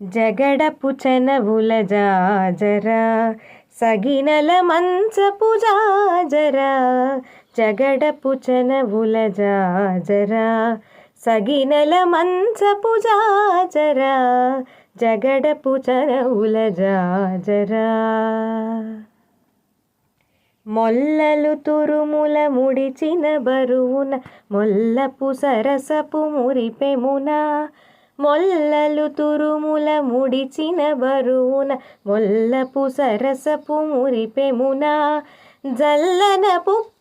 జగడపు చనవుల జాజరా సగినల మంచపు జాజరా జగడపు చనవుల జాజరా సగినల మంచపు జాజరా జగడపు చనవుల జాజరా మొల్లలు తురుముల ముడిచిన బరువున మొల్లపు సరసపు మురిపెమున మొల్లలు తురుముల ముడిచిన బరువున మొల్లపు సరసపు మురిపెమున జల్లన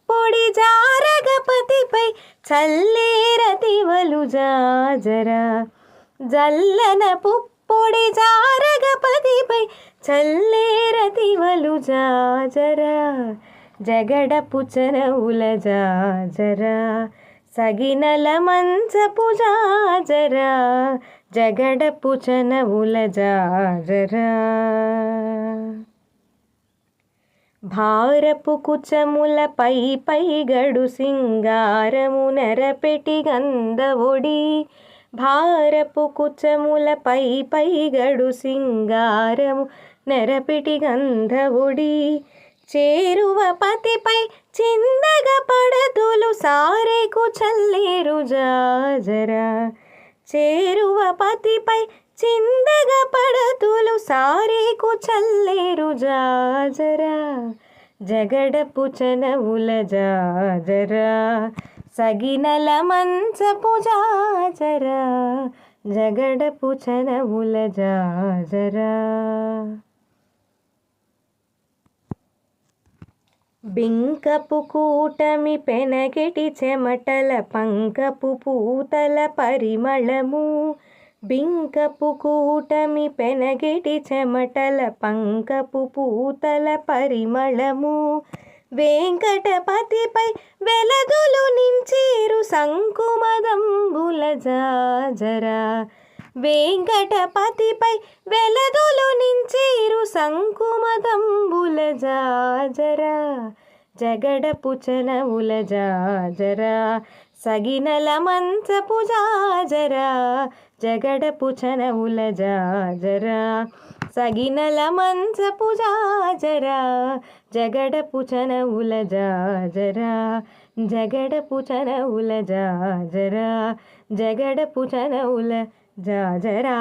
పొడి జారగపతిపై చల్లేరతివలు జాజరా. జల్లన పుప్పొడి జారగపతిపై చల్లేరతివలు జాజరా. జగడపు చనవుల జాజరా. సగినల మంచపు జాజరా. జగడపు చనవుల జాజరా. భారపు కుచముల పై పై గడు సింగారము నరపెటి గంధవొడి భారపు కుచముల పై పై గడు సింగారము నెరపిటి గంధవుడి చేరువ పతిపై చిందగ పడతులు సారేకు చల్లేరు జాజరా. చేరువ పతిపై చిందగ పడతులు సారేకు చల్లేరు జాజరా. జగడపు చనవుల జాజరా సగినల మంచపు జాజరా జగడపు చనవుల జాజరా. బింకపు కూటమి పెనగెటి చెమటల పంకపు పూతల పరిమళము బింకపు కూటమి పెనగెటి చెమటల పంకపు పూతల పరిమళము. వెంకటపతిపై వెలదులు నించేరు శంకుమదంబుల జాజరా. వెంకటపతిపై వెలదులు నించేరు శంకుమదంబుల జాజరా. జగడపుచనవుల జాజరా. సగినల మంచపు జాజరా జగడపు చనవుల జాజరా. సగినల మంచపు జాజరా జగడపు చనవుల జాజరా. జగడపు చనవుల జాజరా జగడపు చనవుల జాజరా.